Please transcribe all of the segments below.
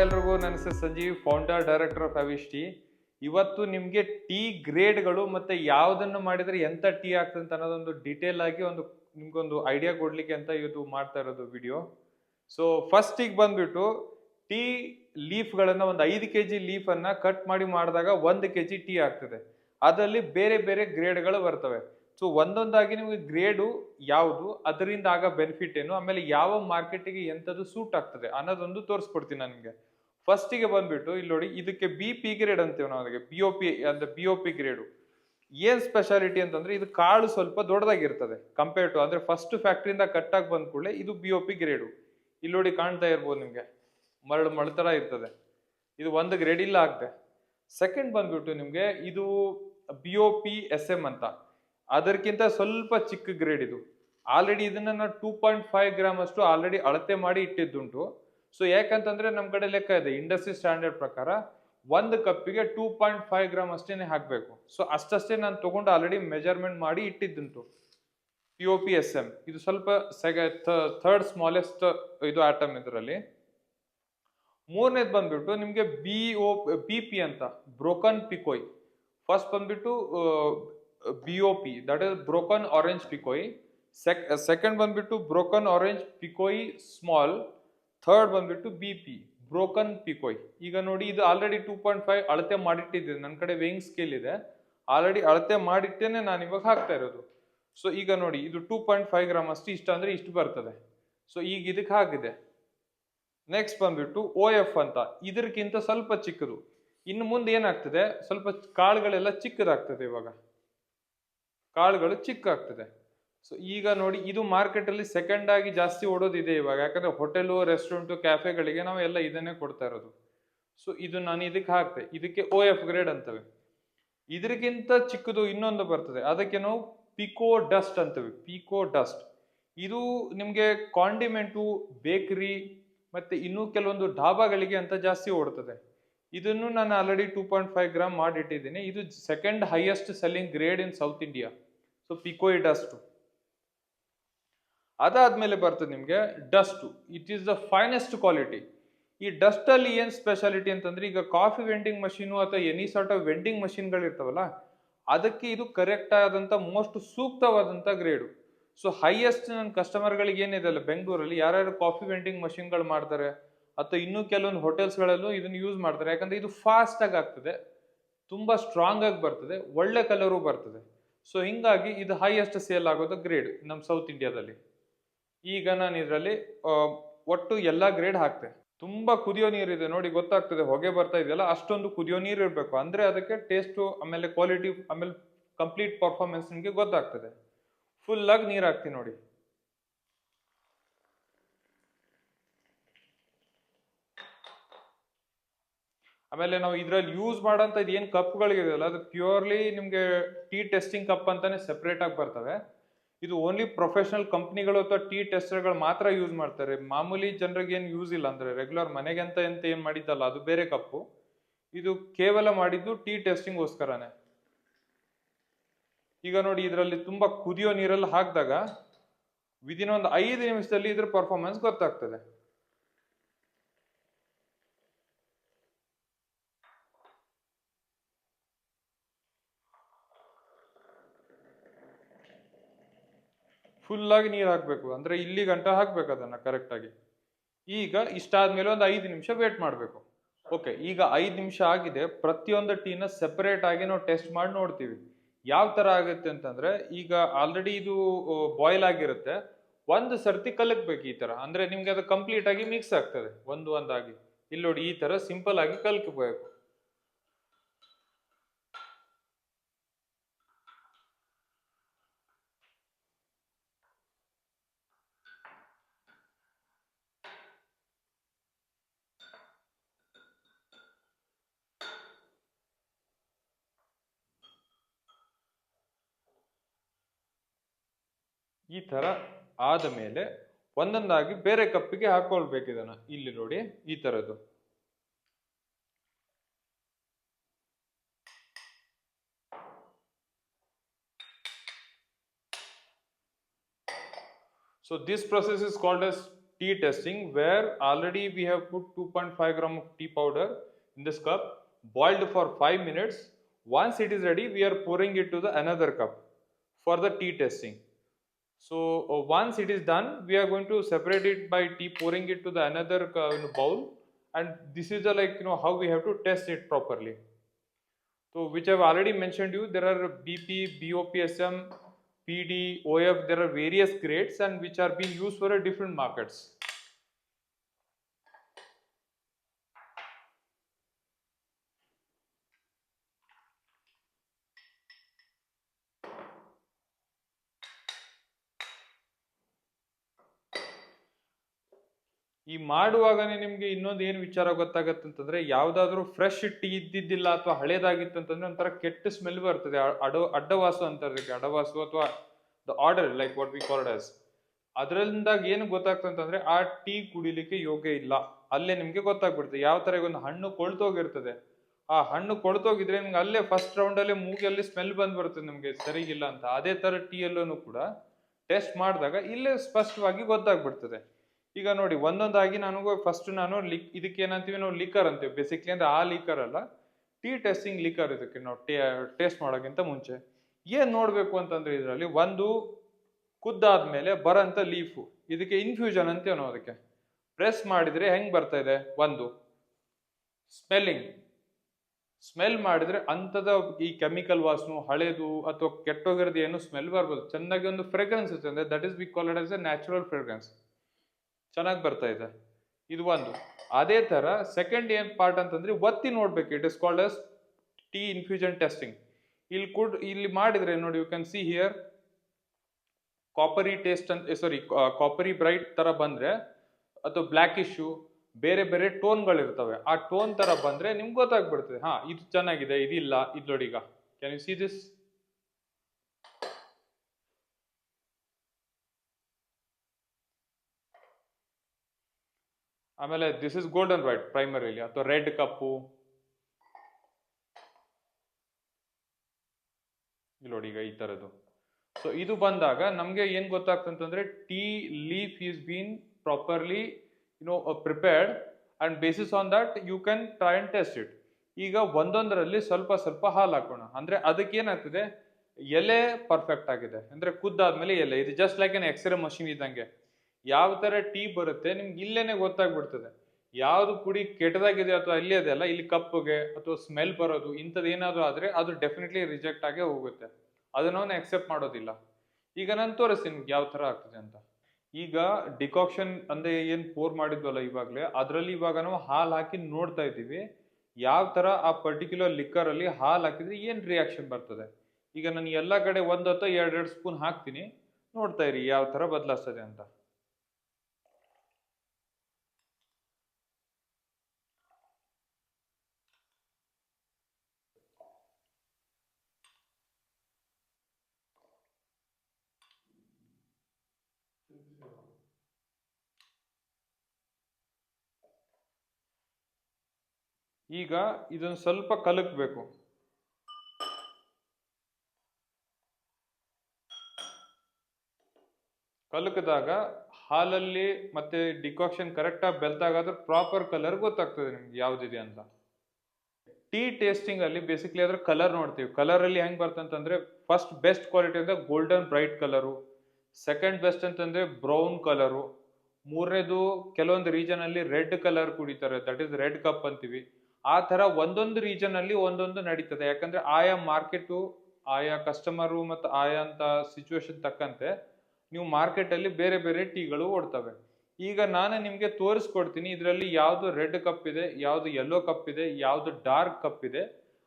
ಎಲ್ರಿಗೂ ನನ್ನ ಹೆಸರು Sanjeev founder director of Avish tea ಇವತ್ತು ನಿಮಗೆ ಟೀ ಗ್ರೇಡ್ಗಳು ಮತ್ತು ಯಾವುದನ್ನು ಮಾಡಿದರೆ ಎಂಥ ಟೀ ಆಗ್ತದೆ ಅಂತ ಅನ್ನೋದೊಂದು ಡೀಟೇಲ್ ಆಗಿ ಒಂದು, ನಿಮ್ಗೊಂದು ಐಡಿಯಾ ಕೊಡಲಿಕ್ಕೆ ಅಂತ ಇವತ್ತು ಮಾಡ್ತಾ ಇರೋದು ವಿಡಿಯೋ ಸೊ ಫಸ್ಟಿಗೆ ಬಂದ್ಬಿಟ್ಟು ಟೀ ಲೀಫ್ಗಳನ್ನು ಒಂದು ಐದು ಕೆ ಜಿ ಲೀಫನ್ನು ಕಟ್ ಮಾಡಿ ಮಾಡಿದಾಗ ಒಂದು ಕೆ ಜಿ ಟೀ ಆಗ್ತದೆ. ಅದರಲ್ಲಿ ಬೇರೆ ಬೇರೆ ಗ್ರೇಡ್ಗಳು ಬರ್ತವೆ. ಸೊ ಒಂದೊಂದಾಗಿ ನಿಮಗೆ ಗ್ರೇಡು ಯಾವುದು, ಅದರಿಂದ ಆಗ ಬೆನಿಫಿಟ್ ಏನು, ಆಮೇಲೆ ಯಾವ ಮಾರ್ಕೆಟಿಗೆ ಎಂಥದ್ದು ಸೂಟ್ ಆಗ್ತದೆ ಅನ್ನೋದೊಂದು ತೋರಿಸ್ಕೊಡ್ತೀನಿ ನನಗೆ ಫಸ್ಟಿಗೆ ಬಂದ್ಬಿಟ್ಟು, ಇಲ್ಲಿ ನೋಡಿ, ಇದಕ್ಕೆ ಬಿ ಪಿ ಗ್ರೇಡ್ ಅಂತೀವಿ ನಾವು ಅದಕ್ಕೆ. ಬಿ ಒ ಪಿ ಅಂದ್ರೆ ಬಿ ಒ ಪಿ ಗ್ರೇಡು ಏನ್ ಸ್ಪೆಷಾಲಿಟಿ ಅಂತಂದ್ರೆ, ಇದು ಕಾಳು ಸ್ವಲ್ಪ ದೊಡ್ಡದಾಗಿರ್ತದೆ. ಕಂಪೇರ್ ಟು ಅಂದ್ರೆ ಫಸ್ಟ್ ಫ್ಯಾಕ್ಟ್ರಿಯಿಂದ ಕಟ್ ಆಗಿ ಬಂದ ಕೂಡಲೇ ಇದು ಬಿ ಒ ಪಿ ಗ್ರೇಡು ಇಲ್ಲಿ ನೋಡಿ ಕಾಣ್ತಾ ಇರ್ಬೋದು ನಿಮ್ಗೆ. ಮರಳು ಮಳ್ತರ ಇರ್ತದೆ. ಇದು ಒಂದು ಗ್ರೇಡ್ ಇಲ್ಲ ಆಗ್ತದೆ ಸೆಕೆಂಡ್ ಬಂದ್ಬಿಟ್ಟು ನಿಮ್ಗೆ ಇದು B O P S M ಅಂತ. ಅದಕ್ಕಿಂತ ಸ್ವಲ್ಪ ಚಿಕ್ಕ ಗ್ರೇಡ್ ಇದು. ಆಲ್ರೆಡಿ ಇದನ್ನ ನಾನು ಟೂ ಪಾಯಿಂಟ್ ಫೈವ್ ಗ್ರಾಮ್ ಅಷ್ಟು ಆಲ್ರೆಡಿ ಅಳತೆ ಮಾಡಿ ಇಟ್ಟಿದ್ದುಂಟು. ಸೊ ಯಾಕಂತಂದ್ರೆ ನಮ್ಮ ಕಡೆ ಲೆಕ್ಕ ಇದೆ ಇಂಡಸ್ಟ್ರಿ ಸ್ಟ್ಯಾಂಡರ್ಡ್ ಪ್ರಕಾರ ಒಂದು ಕಪ್ಪಿಗೆ ಟೂ ಪಾಯಿಂಟ್ ಫೈವ್ ಗ್ರಾಮ್ ಅಷ್ಟೇನೆ ಹಾಕಬೇಕು. ಸೊ ಅಷ್ಟಷ್ಟೇ ನಾನು ತಗೊಂಡು ಆಲ್ರೆಡಿ ಮೆಜರ್ಮೆಂಟ್ ಮಾಡಿ ಇಟ್ಟಿದ್ದಂತು P O P S M ಇದು ಸ್ವಲ್ಪ ಥರ್ಡ್ ಸ್ಮಾಲೆಸ್ಟ್ ಇದು ಆಟಮ್ ಇದರಲ್ಲಿ. ಮೂರನೇದು ಬಂದ್ಬಿಟ್ಟು ನಿಮಗೆ ಬಿ ಒ ಬಿ ಪಿ ಅಂತ ಬ್ರೋಕನ್ ಪಿಕೋಯ್ ಫಸ್ಟ್ ಬಂದ್ಬಿಟ್ಟು B O P that is broken orange pekoe sec second ಬಂದ್ಬಿಟ್ಟು broken orange pekoe small third ಬಂದ್ಬಿಟ್ಟು ಬಿ ಪಿ, ಬ್ರೋಕನ್ ಪಿಕೋಯ್. ಈಗ ನೋಡಿ, ಇದು ಆಲ್ರೆಡಿ ಟೂ ಪಾಯಿಂಟ್ ಫೈವ್ ಅಳತೆ ಮಾಡಿಟ್ಟಿದ್ದೀನಿ ನನ್ನ ಕಡೆ ವೇಯಿಂಗ್ ಸ್ಕೇಲ್ ಇದೆ. ಆಲ್ರೆಡಿ ಅಳತೆ ಮಾಡಿಟ್ಟೇನೆ ನಾನು ಇವಾಗ ಹಾಕ್ತಾ ಇರೋದು. ಸೊ ಈಗ ನೋಡಿ, ಇದು ಟೂ ಪಾಯಿಂಟ್ ಫೈವ್ ಗ್ರಾಮ್ ಅಷ್ಟು ಇಷ್ಟ ಅಂದರೆ ಇಷ್ಟು ಬರ್ತದೆ. ಸೊ ಈಗ ಇದಕ್ಕೆ ಹಾಕಿದೆ ನೆಕ್ಸ್ಟ್ ಬಂದ್ಬಿಟ್ಟು ಓ ಎಫ್ ಅಂತ. ಇದಕ್ಕಿಂತ ಸ್ವಲ್ಪ ಚಿಕ್ಕದು. ಇನ್ನು ಮುಂದೆ ಏನಾಗ್ತದೆ? ಸ್ವಲ್ಪ ಕಾಳುಗಳೆಲ್ಲ ಚಿಕ್ಕದಾಗ್ತದೆ ಇವಾಗ. ಕಾಳುಗಳು ಚಿಕ್ಕ ಆಗ್ತದೆ ಸೊ ಈಗ ನೋಡಿ, ಇದು ಮಾರ್ಕೆಟಲ್ಲಿ ಸೆಕೆಂಡ್ ಆಗಿ ಜಾಸ್ತಿ ಓಡೋದಿದೆ ಇವಾಗ. ಯಾಕಂದ್ರೆ ಹೋಟೆಲು ರೆಸ್ಟೋರೆಂಟು ಕ್ಯಾಫೆಗಳಿಗೆ ನಾವು ಎಲ್ಲ ಇದನ್ನೇ ಕೊಡ್ತಾ ಇರೋದು. ಸೊ ಇದು ನಾನು ಇದಕ್ಕೆ ಹಾಕ್ತೆ ಇದಕ್ಕೆ ಓ ಎಫ್ ಗ್ರೇಡ್ ಅಂತವೆ. ಇದಕ್ಕಿಂತ ಚಿಕ್ಕದು ಇನ್ನೊಂದು ಬರ್ತದೆ. ಅದಕ್ಕೆ ನಾವು ಪಿಕೋ ಡಸ್ಟ್ ಅಂತವೆ. ಪಿಕೋ ಡಸ್ಟ್ ಇದು ನಿಮಗೆ ಕಾಂಡಿಮೆಂಟು ಬೇಕರಿ ಮತ್ತೆ ಇನ್ನೂ ಕೆಲವೊಂದು ಡಾಬಾಗಳಿಗೆ ಅಂತ ಜಾಸ್ತಿ ಓಡ್ತದೆ. ಇದನ್ನು ನಾನು already two point five gram ಮಾಡಿಟ್ಟಿದ್ದೀನಿ. ಇದು second highest selling grade in South India so pekoe dust ಅದಾದ್ಮೇಲೆ ಬರ್ತದೆ ನಿಮಗೆ dust. It is the finest quality ಈ ಡಸ್ಟ್ ಅಲ್ಲಿ ಏನ್ ಸ್ಪೆಷಾಲಿಟಿ ಅಂತಂದ್ರೆ, ಈಗ ಕಾಫಿ ವೆಂಡಿಂಗ್ ಮಷೀನು ಅಥವಾ ಎನಿ ಸಾರ್ಟ್ ಆಫ್ ವೆಂಡಿಂಗ್ ಮಷೀನ್ಗಳಿರ್ತಾವಲ್ಲ ಅದಕ್ಕೆ ಇದು ಕರೆಕ್ಟ್ ಆದಂತ ಮೋಸ್ಟ್ ಸೂಕ್ತವಾದಂತ ಗ್ರೇಡು ಸೊ ಹೈಯೆಸ್ಟ್ ನನ್ನ ಕಸ್ಟಮರ್ಗಳಿಗೆ ಏನಿದೆ ಅಲ್ಲ, ಬೆಂಗಳೂರಲ್ಲಿ ಯಾರ್ಯಾರು ಕಾಫಿ ವೆಂಡಿಂಗ್ ಮಷಿನ್ಗಳು ಮಾಡ್ತಾರೆ, ಅಥವಾ ಇನ್ನೂ ಕೆಲವೊಂದು ಹೋಟೆಲ್ಸ್ಗಳಲ್ಲೂ ಇದನ್ನು ಯೂಸ್ ಮಾಡ್ತಾರೆ. ಯಾಕಂದ್ರೆ ಇದು ಫಾಸ್ಟ್ ಆಗಿ ಆಗ್ತದೆ, ತುಂಬಾ ಸ್ಟ್ರಾಂಗ್ ಆಗಿ ಬರ್ತದೆ, ಒಳ್ಳೆ ಕಲರು ಬರ್ತದೆ. ಸೊ ಹಿಂಗಾಗಿ ಇದು ಹೈಯೆಸ್ಟ್ ಸೇಲ್ ಆಗೋದು ಗ್ರೇಡ್ ನಮ್ಮ ಸೌತ್ ಇಂಡಿಯಾದಲ್ಲಿ ಈಗ ನಾನು ಇದರಲ್ಲಿ ಒಟ್ಟು ಎಲ್ಲ ಗ್ರೇಡ್ ಹಾಕ್ತೆ. ತುಂಬಾ ಕುದಿಯೋ ನೀರಿದೆ, ನೋಡಿ ಗೊತ್ತಾಗ್ತದೆ, ಹೊಗೆ ಬರ್ತಾ ಇದೆಯಲ್ಲ, ಅಷ್ಟೊಂದು ಕುದಿಯೋ ನೀರು ಇರಬೇಕು. ಅಂದ್ರೆ ಅದಕ್ಕೆ ಟೇಸ್ಟು ಆಮೇಲೆ ಕ್ವಾಲಿಟಿ ಆಮೇಲೆ ಕಂಪ್ಲೀಟ್ ಪರ್ಫಾರ್ಮೆನ್ಸ್ ನಿಮಗೆ ಗೊತ್ತಾಗ್ತದೆ. ಫುಲ್ ಆಗಿ ನೀರು ಹಾಕ್ತೀನಿ ನೋಡಿ. ಆಮೇಲೆ ನಾವು ಇದ್ರಲ್ಲಿ ಯೂಸ್ ಮಾಡೋಂಥ ಏನು ಕಪ್ಗಳಿದೆಯಲ್ಲ ಅದು ಪ್ಯೂರ್ಲಿ ನಿಮಗೆ ಟೀ ಟೆಸ್ಟಿಂಗ್ ಕಪ್ ಅಂತಾನೆ ಸೆಪರೇಟ್ ಆಗಿ ಬರ್ತವೆ. ಇದು ಓನ್ಲಿ ಪ್ರೊಫೆಷನಲ್ ಕಂಪ್ನಿಗಳು ಅಥವಾ ಟೀ ಟೆಸ್ಟರ್ಗಳು ಮಾತ್ರ ಯೂಸ್ ಮಾಡ್ತಾರೆ. ಮಾಮೂಲಿ ಜನರಿಗೆ ಏನು ಯೂಸ್ ಇಲ್ಲ ಅಂದ್ರೆ ರೆಗ್ಯುಲರ್ ಮನೆಗೆ ಅಂತ ಎಂತ ಏನು ಮಾಡಿದ್ದಲ್ಲ, ಅದು ಬೇರೆ ಕಪ್ಪು. ಇದು ಕೇವಲ ಮಾಡಿದ್ದು ಟೀ ಟೆಸ್ಟಿಂಗ್ಗೋಸ್ಕರನೇ ಈಗ ನೋಡಿ ಇದರಲ್ಲಿ ತುಂಬಾ ಕುದಿಯೋ ನೀರಲ್ಲಿ ಹಾಕಿದಾಗ ವಿದಿನ್ ಒಂದು ಐದು ನಿಮಿಷದಲ್ಲಿ ಇದ್ರ ಪರ್ಫಾರ್ಮೆನ್ಸ್ ಗೊತ್ತಾಗ್ತದೆ. ಫುಲ್ ಆಗಿ ನೀರು ಹಾಕಬೇಕು. ಅಂದರೆ ಇಲ್ಲಿ ಗಂಟ ಹಾಕಬೇಕು ಅದನ್ನು ಕರೆಕ್ಟಾಗಿ ಈಗ ಇಷ್ಟಾದ್ಮೇಲೆ ಒಂದು ಐದು ನಿಮಿಷ ವೇಟ್ ಮಾಡಬೇಕು. ಓಕೆ ಈಗ ಐದು ನಿಮಿಷ ಆಗಿದೆ. ಪ್ರತಿಯೊಂದು ಟೀನ ಸೆಪರೇಟ್ ಆಗಿ ನಾವು ಟೆಸ್ಟ್ ಮಾಡಿ ನೋಡ್ತೀವಿ. ಯಾವ ಥರ ಆಗುತ್ತೆ ಅಂತಂದರೆ, ಈಗ ಆಲ್ರೆಡಿ ಇದು ಬಾಯ್ಲ್ ಆಗಿರುತ್ತೆ. ಒಂದು ಸರ್ತಿ ಕಲಕ್ಬೇಕು ಈ ಥರ ಅಂದರೆ ನಿಮಗೆ ಅದು ಕಂಪ್ಲೀಟ್ ಆಗಿ ಮಿಕ್ಸ್ ಆಗ್ತದೆ. ಒಂದು ಒಂದಾಗಿ. ಇಲ್ಲಿ ನೋಡಿ ಈ ಥರ ಸಿಂಪಲ್ ಆಗಿ ಕಲ್ಕಬೇಕು ಈ ತರ ಆದ ಮೇಲೆ ಒಂದೊಂದಾಗಿ ಬೇರೆ ಕಪ್ಪಿಗೆ ಹಾಕೊಳ್ಬೇಕು ಇದನ್ನ ಇಲ್ಲಿ ನೋಡಿ ಈ ತರದ್ದು so this process is called as tea testing where already we have put 2.5 gram of tea powder in this cup, boiled for 5 minutes. Once it is ready, we are pouring it to the another cup for the tea testing. So uh, once it is done, we are going to separate it by tea, pouring it to the another uh, bowl, and this is the like you know how we have to test it properly. So which I've already mentioned you, there are BP, BOPSM, PD, OF, there are various grades and which are being used for different markets. ಈ ಮಾಡುವಾಗನೇ ನಿಮ್ಗೆ ಇನ್ನೊಂದು ಏನು ವಿಚಾರ ಗೊತ್ತಾಗತ್ತೆ ಅಂತಂದ್ರೆ, ಯಾವ್ದಾದ್ರು fresh tea ಇದ್ದಿದ್ದಿಲ್ಲ ಅಥವಾ ಹಳೇದಾಗಿತ್ತು ಅಂತಂದ್ರೆ ಒಂಥರ ಕೆಟ್ಟ ಸ್ಮೆಲ್ ಬರ್ತದೆ. ಅಡ, ಅಡ್ಡವಾಸು ಅಂತಾರೆ ಅದಕ್ಕೆ ಅಡವಾಸು ಅಥವಾ the order like what we called as ಅದರಿಂದಾಗಿ ಏನು ಗೊತ್ತಾಗ್ತದೆ ಅಂತಂದ್ರೆ, ಆ ಟೀ ಕುಡಿಲಿಕ್ಕೆ ಯೋಗ್ಯ ಇಲ್ಲ. ಅಲ್ಲೇ ನಿಮ್ಗೆ ಗೊತ್ತಾಗ್ಬಿಡ್ತದೆ ಯಾವ ತರ ಒಂದು ಹಣ್ಣು ಕೊಳ್ತೋಗಿರ್ತದೆ. ಆ ಹಣ್ಣು ಕೊಳ್ತೋಗಿದ್ರೆ ನಿಮ್ಗೆ ಅಲ್ಲೇ ಫಸ್ಟ್ ರೌಂಡಲ್ಲೇ ಮೂಗಿಯಲ್ಲಿ ಸ್ಮೆಲ್ ಬಂದು ಬರ್ತದೆ ನಿಮ್ಗೆ ಸರಿಗಿಲ್ಲ ಅಂತ. ಅದೇ ತರ ಟೀ ಅಲ್ಲೂ ಕೂಡ ಟೆಸ್ಟ್ ಮಾಡಿದಾಗ ಇಲ್ಲೇ ಸ್ಪಷ್ಟವಾಗಿ ಗೊತ್ತಾಗ್ಬಿಡ್ತದೆ. ಈಗ ನೋಡಿ, ಒಂದೊಂದಾಗಿ ನನಗೂ ಫಸ್ಟ್ ನಾನು ಲಿಕ್ ಇದಕ್ಕೆ ಏನಂತೀವಿ ನಾವು ಲಿಕರ್ ಅಂತೀವಿ. ಬೇಸಿಕ್ಲಿ ಅಂದ್ರೆ ಆ ಲಿಕರ್ ಅಲ್ಲ ಟೀ ಟೆಸ್ಟಿಂಗ್ ಲಿಕರ್ ಇದಕ್ಕೆ ನಾವು ಟೇಸ್ಟ್ ಮಾಡೋಕ್ಕಿಂತ ಮುಂಚೆ. ಏನ್ ನೋಡ್ಬೇಕು ಅಂತಂದ್ರೆ ಇದರಲ್ಲಿ ಒಂದು ಕುದ್ದಾದ್ಮೇಲೆ ಬರಂತ ಲೀಫು ಇದಕ್ಕೆ ಇನ್ಫ್ಯೂಷನ್ ಅಂತೀವಿ ನಾವು ಅದಕ್ಕೆ. ಪ್ರೆಸ್ ಮಾಡಿದ್ರೆ ಹೆಂಗೆ ಬರ್ತಾ ಇದೆ? ಒಂದು. ಸ್ಮೆಲ್ಲಿಂಗ್ ಸ್ಮೆಲ್ ಮಾಡಿದ್ರೆ ಅಂಥದ ಈ ಕೆಮಿಕಲ್ ವಾಸ್ನು, ಹಳೇದು ಅಥವಾ ಕೆಟ್ಟೋಗಿರೋದು ಏನು ಸ್ಮೆಲ್ ಬರ್ಬೋದು. ಚೆನ್ನಾಗಿ ಒಂದು ಫ್ರೆಗ್ರೆನ್ಸ್ ಇರ್ತದೆ. That is we call it as a natural fragrance ಚೆನ್ನಾಗಿ ಬರ್ತಾ ಇದೆ. ಇದು ಒಂದು. ಅದೇ ತರ ಸೆಕೆಂಡ್ ಏನ್ ಪಾರ್ಟ್ ಅಂತಂದ್ರೆ ಒತ್ತಿ ನೋಡ್ಬೇಕು. It is called as tea infusion tasting ಇಲ್ಲಿ ಕುಡ್, ಇಲ್ಲಿ ಮಾಡಿದ್ರೆ ನೋಡಿ you can see here coppery taste ಅಂತ ಸಾರಿ ಕಾಪರಿ ಬ್ರೈಟ್ ತರ ಬಂದ್ರೆ, ಅಥವಾ ಬ್ಲ್ಯಾಕ್ ಇಶ್ಯೂ ಬೇರೆ ಬೇರೆ ಟೋನ್ಗಳಿರ್ತವೆ. ಆ ಟೋನ್ ತರ ಬಂದ್ರೆ ನಿಮ್ಗೆ ಗೊತ್ತಾಗ್ಬಿಡ್ತದೆ. ಹಾ, ಇದು ಚೆನ್ನಾಗಿದೆ, ಇದಿಲ್ಲ, ಇದು ಈಗ. ಕ್ಯಾನ್ ಯು ಸಿ ದಿಸ್ ಆಮೇಲೆ this is golden white primarily ಅಥವಾ ರೆಡ್ ಕಪ್ಪು ಇಲ್ಲಿ ನೋಡಿ ಈಗ ಈ ಥರದ್ದು ಸೊ ಇದು ಬಂದಾಗ ನಮಗೆ ಏನು ಗೊತ್ತಾಗ್ತಂತಂದ್ರೆ tea leaf is been properly you know prepared and basis on that you can try and taste it ಈಗ ಒಂದೊಂದರಲ್ಲಿ ಸ್ವಲ್ಪ ಸ್ವಲ್ಪ ಹಾಲು ಹಾಕೋಣ. ಅಂದ್ರೆ ಅದಕ್ಕೆ ಏನಾಗ್ತದೆ? ಎಲೆ ಪರ್ಫೆಕ್ಟ್ ಆಗಿದೆ. ಅಂದ್ರೆ ಕುದ್ದಾದ್ಮೇಲೆ ಎಲೆ. ಇದು just like an x ray machine ಇದ್ದಂಗೆ. ಯಾವ ಥರ ಟೀ ಬರುತ್ತೆ ನಿಮ್ಗೆ ಇಲ್ಲೇನೆ ಗೊತ್ತಾಗ್ಬಿಡ್ತದೆ. ಯಾವುದು ಪುಡಿ ಕೆಟ್ಟದಾಗಿದೆ ಅಥವಾ ಅಲ್ಲಿ ಅದೆಲ್ಲ ಇಲ್ಲಿ ಕಪ್ಪುಗೆ ಅಥವಾ ಸ್ಮೆಲ್ ಬರೋದು, ಇಂಥದ್ದು ಏನಾದರೂ ಆದರೆ ಅದು ಡೆಫಿನೆಟ್ಲಿ ರಿಜೆಕ್ಟ್ ಆಗೇ ಹೋಗುತ್ತೆ. ಅದನ್ನ ಅವನು ಎಕ್ಸೆಪ್ಟ್ ಮಾಡೋದಿಲ್ಲ. ಈಗ ನಾನು ತೋರಿಸ್ತೀನಿ ನಿಮ್ಗೆ ಯಾವ ಥರ ಆಗ್ತದೆ ಅಂತ. ಈಗ ಡಿಕಾಕ್ಷನ್ ಅಂದ್ರೆ ಏನು ಪೋರ್ ಮಾಡಿದ್ವಲ್ಲ ಇವಾಗಲೇ, ಅದರಲ್ಲಿ ಇವಾಗ ನಾವು ಹಾಲು ಹಾಕಿ ನೋಡ್ತಾ ಇದ್ದೀವಿ. ಯಾವ ಥರ ಆ ಪರ್ಟಿಕ್ಯುಲರ್ ಲಿಕ್ಕರ್ ಅಲ್ಲಿ ಹಾಲು ಹಾಕಿದ್ರೆ ಏನು ರಿಯಾಕ್ಷನ್ ಬರ್ತದೆ. ಈಗ ನಾನು ಎಲ್ಲ ಕಡೆ ಒಂದು ಅಥವಾ ಎರಡೆರಡು ಸ್ಪೂನ್ ಹಾಕ್ತೀನಿ. ನೋಡ್ತಾ ಇರಿ ಯಾವ ಥರ ಬದಲಾಗ್ತದೆ ಅಂತ. ಈಗ ಇದನ್ನು ಸ್ವಲ್ಪ ಕಲಕ್ಬೇಕು. ಕಲಕಿದಾಗ ಹಾಲಲ್ಲಿ ಮತ್ತೆ ಡಿಕಾಕ್ಷನ್ ಕರೆಕ್ಟಾಗಿ ಬೆಲ್ತಾಗ ಅದ್ರ ಪ್ರಾಪರ್ ಕಲರ್ ಗೊತ್ತಾಗ್ತದೆ ನಿಮ್ಗೆ ಯಾವ್ದಿದೆ ಅಂತ. ಟೀ ಟೇಸ್ಟಿಂಗ್ ಅಲ್ಲಿ ಬೇಸಿಕ್ಲಿ ಅದ್ರ ಕಲರ್ ನೋಡ್ತೀವಿ. ಕಲರ್ ಅಲ್ಲಿ ಹೆಂಗ್ ಬರ್ತಂತಂದ್ರೆ ಫಸ್ಟ್ ಬೆಸ್ಟ್ ಕ್ವಾಲಿಟಿ ಅಂದ್ರೆ golden bright colour second best ಅಂತಂದ್ರೆ ಬ್ರೌನ್ ಕಲರು ಮೂರನೇದು ಕೆಲವೊಂದು ರೀಜನ್ ಅಲ್ಲಿ ರೆಡ್ ಕಲರ್ ಕುಡಿತಾರೆ ದಟ್ ಇಸ್ ರೆಡ್ ಕಪ್ ಅಂತೀವಿ. ಆ ತರ ಒಂದೊಂದು ರೀಜನ್ ಅಲ್ಲಿ ಒಂದೊಂದು ನಡೀತದೆ. ಯಾಕಂದ್ರೆ ಆಯಾ ಮಾರ್ಕೆಟು ಆಯಾ ಕಸ್ಟಮರು ಮತ್ತು ಆಯಾ ಅಂತ ಸಿಚುವೇಶನ್ ತಕ್ಕಂತೆ ನೀವು ಮಾರ್ಕೆಟ್ ಅಲ್ಲಿ ಬೇರೆ ಬೇರೆ ಟೀಗಳು ಓಡ್ತವೆ. ಈಗ ನಾನು ನಿಮಗೆ ತೋರಿಸ್ಕೊಡ್ತೀನಿ, ಇದರಲ್ಲಿ ಯಾವುದು ರೆಡ್ ಕಪ್ ಇದೆ, ಯಾವುದು ಯೆಲ್ಲೋ ಕಪ್ ಇದೆ, ಯಾವುದು ಡಾರ್ಕ್ ಕಪ್ ಇದೆ,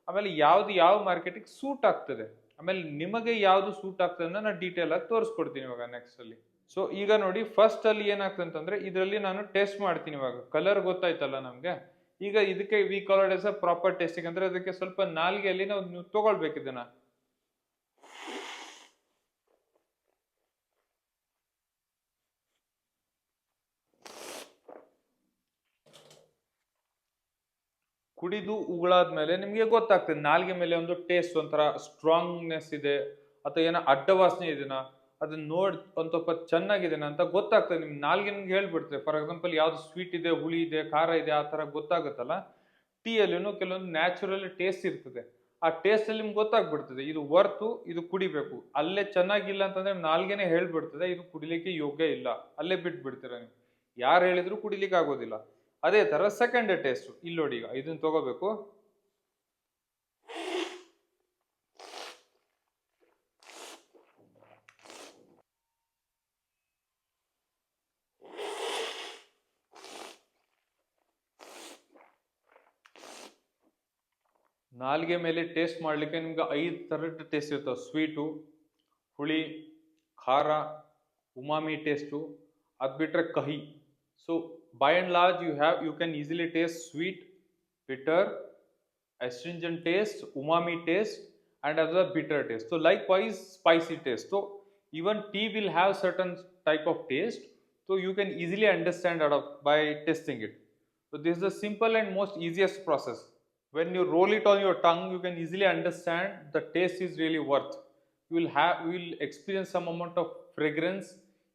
ಆಮೇಲೆ ಯಾವುದು ಯಾವ ಮಾರ್ಕೆಟಿಗೆ ಸೂಟ್ ಆಗ್ತದೆ. ಆಮೇಲೆ ನಿಮಗೆ ಯಾವುದು ಸೂಟ್ ಆಗ್ತದೆ ನಾನು ಡೀಟೇಲ್ ಆಗಿ ತೋರಿಸ್ಕೊಡ್ತೀನಿ ಇವಾಗ ನೆಕ್ಸ್ಟ್ ಅಲ್ಲಿ. ಸೊ ಈಗ ನೋಡಿ ಫಸ್ಟ್ ಅಲ್ಲಿ ಏನಾಗ್ತದೆ ಅಂತಂದ್ರೆ ಇದರಲ್ಲಿ ನಾನು ಟೆಸ್ಟ್ ಮಾಡ್ತೀನಿ ಇವಾಗ. ಕಲರ್ ಗೊತ್ತಾಯ್ತಲ್ಲ ನಮ್ಗೆ? ಈಗ ಇದಕ್ಕೆ we called as uh proper tasting ಅಂದ್ರೆ ಅದಕ್ಕೆ ಸ್ವಲ್ಪ ನಾಲ್ಗೆಯಲ್ಲಿ ನಾವು ನೀವು ತಗೊಳ್ಬೇಕು ಇದನ್ನ. ಕುಡಿದು ಉಗುಳಾದ್ಮೇಲೆ ನಿಮ್ಗೆ ಗೊತ್ತಾಗ್ತದೆ ನಾಲ್ಗೆ ಮೇಲೆ ಒಂದು ಟೇಸ್ಟ್ ಒಂಥರ ಸ್ಟ್ರಾಂಗ್ನೆಸ್ ಇದೆ, ಅಥವಾ ಏನೋ ಅಡ್ಡ ವಾಸನೆ ಇದೆನಾ ಅದನ್ನ ನೋಡ್ ಒಂದು ಸ್ವಲ್ಪ ಚೆನ್ನಾಗಿದೆ ಅಂತ ಗೊತ್ತಾಗ್ತದೆ. ನಿಮ್ಗೆ ನಾಲ್ಗೆ ನಿಮ್ಗೆ ಹೇಳ್ಬಿಡ್ತದೆ ಫಾರ್ ಎಕ್ಸಾಂಪಲ್ ಯಾವ್ದು ಸ್ವೀಟ್ ಇದೆ, ಹುಳಿ ಇದೆ, ಖಾರ ಇದೆ, ಆ ಥರ ಗೊತ್ತಾಗುತ್ತಲ್ಲ? ಟೀಯಲ್ಲಿನೂ ಕೆಲವೊಂದು ನ್ಯಾಚುರಲ್ ಟೇಸ್ಟ್ ಇರ್ತದೆ. ಆ ಟೇಸ್ಟ್ ಅಲ್ಲಿ ನಿಮ್ಗೆ ಗೊತ್ತಾಗ್ಬಿಡ್ತದೆ. ಇದು ವರ್ತು ಇದು ಕುಡಿಬೇಕು. ಅಲ್ಲೇ ಚೆನ್ನಾಗಿಲ್ಲ ಅಂತಂದ್ರೆ ನಾಲ್ಗೆನೆ ಹೇಳ್ಬಿಡ್ತದೆ, ಇದು ಕುಡಿಲಿಕ್ಕೆ ಯೋಗ್ಯ ಇಲ್ಲ. ಅಲ್ಲೇ ಬಿಟ್ಬಿಡ್ತೀರ ನೀವು. ಯಾರು ಹೇಳಿದ್ರು ಕುಡಿಲಿಕ್ಕೆ ಆಗೋದಿಲ್ಲ. ಅದೇ ತರ ಸೆಕೆಂಡ್ ಟೇಸ್ಟ್ ಇಲ್ಲಿ ನೋಡಿ ಈಗ, ಇದನ್ನ ತಗೋಬೇಕು. ನಾಲ್ಗೆ ಮೇಲೆ ಟೇಸ್ಟ್ ಮಾಡಲಿಕ್ಕೆ ನಿಮ್ಗೆ ಐದು ಥರದ ಟೇಸ್ಟ್ ಇರ್ತಾವೆ ಸ್ವೀಟು ಹುಳಿ ಖಾರ ಉಮಾಮಿ ಟೇಸ್ಟು ಅದು ಬಿಟ್ಟರೆ ಕಹಿ so by and large you have you can easily taste sweet bitter astringent taste, umami taste, and other bitter taste. So likewise, spicy taste. So even tea will have certain type of taste. So you can easily understand out of by testing it. So this is the simple and most easiest process. When you roll it on your tongue, you can easily understand the taste is really worth. You will have you will experience some amount of fragrance.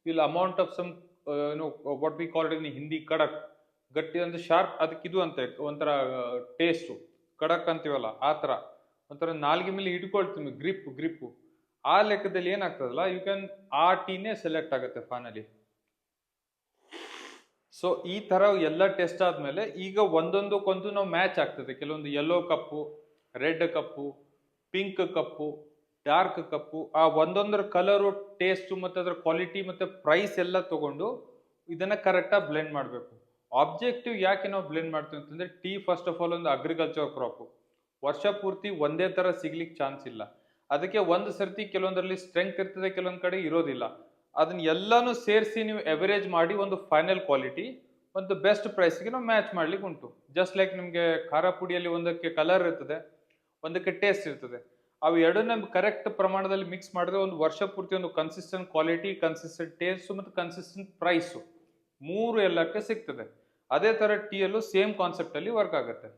You will amount of some uh, you know uh, what we call it in Hindi kadak. ಗಟ್ಟಿ ಅಂದ್ರೆ sharp ಅದಕ್ಕೆ ಇದು ಅಂತೆ ಒಂಥರ taste ಕಡಕ್ ಅಂತೀವಲ್ಲ ಆ ಥರ ಒಂಥರ ನಾಲ್ಗೆ ಮೇಲೆ ಹಿಡ್ಕೊಳ್ತೀವಿ ಗ್ರಿಪ್ ಗ್ರಿಪ್ಪು ಆ ಲೆಕ್ಕದಲ್ಲಿ ಏನಾಗ್ತದಲ್ಲ ಯು ಕ್ಯಾನ್ ಆ ಟೀನೇ ಸೆಲೆಕ್ಟ್ ಆಗುತ್ತೆ ಫೈನಲಿ ಸೊ ಈ ತರ ಎಲ್ಲ ಟೆಸ್ಟ್ ಆದ್ಮೇಲೆ ಈಗ ಒಂದೊಂದಕ್ಕೊಂದು ನಾವು ಮ್ಯಾಚ್ ಆಗ್ತದೆ. ಕೆಲವೊಂದು yellow cup red cup pink cup dark cup ಆ ಒಂದೊಂದರ ಕಲರು ಟೇಸ್ಟು ಮತ್ತು ಅದರ ಕ್ವಾಲಿಟಿ ಮತ್ತು ಪ್ರೈಸ್ ಎಲ್ಲ ತಗೊಂಡು ಇದನ್ನ ಕರೆಕ್ಟಾಗಿ ಬ್ಲೆಂಡ್ ಮಾಡಬೇಕು. ಆಬ್ಜೆಕ್ಟಿವ್ ಯಾಕೆ ನಾವು ಬ್ಲೆಂಡ್ ಮಾಡ್ತೀವಿ ಅಂತಂದ್ರೆ ಟೀ ಫಸ್ಟ್ ಆಫ್ ಆಲ್ ಒಂದು ಅಗ್ರಿಕಲ್ಚರ್ ಕ್ರಾಪ್ ವರ್ಷ ಪೂರ್ತಿ ಒಂದೇ ತರ ಸಿಗ್ಲಿಕ್ಕೆ ಚಾನ್ಸ್ ಇಲ್ಲ. ಅದಕ್ಕೆ ಒಂದು ಸರ್ತಿ ಕೆಲವೊಂದರಲ್ಲಿ ಸ್ಟ್ರೆಂತ್ ಇರ್ತದೆ, ಕೆಲವೊಂದು ಕಡೆ ಇರೋದಿಲ್ಲ. ಅದನ್ನ ಎಲ್ಲಾನು ಸೇರಿಸಿ ನೀವು ಎವರೇಜ್ ಮಾಡಿ ಒಂದು ಫೈನಲ್ ಕ್ವಾಲಿಟಿ ಒಂದು ಬೆಸ್ಟ್ ಪ್ರೈಸ್ಗೆ ನಾವು ಮ್ಯಾಚ್ ಮಾಡ್ಲಿಕ್ಕೆ ಉಂಟು. ಜಸ್ಟ್ ಲೈಕ್ ನಿಮಗೆ ಖಾರ ಪುಡಿಯಲ್ಲಿ ಒಂದಕ್ಕೆ ಕಲರ್ ಇರ್ತದೆ, ಒಂದಕ್ಕೆ ಟೇಸ್ಟ್ ಇರ್ತದೆ. ಅವು ಎರಡನ್ನ ಕರೆಕ್ಟ್ ಪ್ರಮಾಣದಲ್ಲಿ ಮಿಕ್ಸ್ ಮಾಡಿದ್ರೆ ಒಂದು ವರ್ಷ ಪೂರ್ತಿ ಒಂದು ಕನ್ಸಿಸ್ಟೆಂಟ್ ಕ್ವಾಲಿಟಿ ಕನ್ಸಿಸ್ಟೆಂಟ್ ಟೇಸ್ಟು ಮತ್ತು ಕನ್ಸಿಸ್ಟೆಂಟ್ ಪ್ರೈಸು ಮೂರು ಎಲ್ಲಕ್ಕೆ ಸಿಗ್ತದೆ. ಅದೇ ತರ ಟೀಯಲ್ಲೂ ಸೇಮ್ ಕಾನ್ಸೆಪ್ಟ್ ಅಲ್ಲಿ ವರ್ಕ್ ಆಗುತ್ತೆ.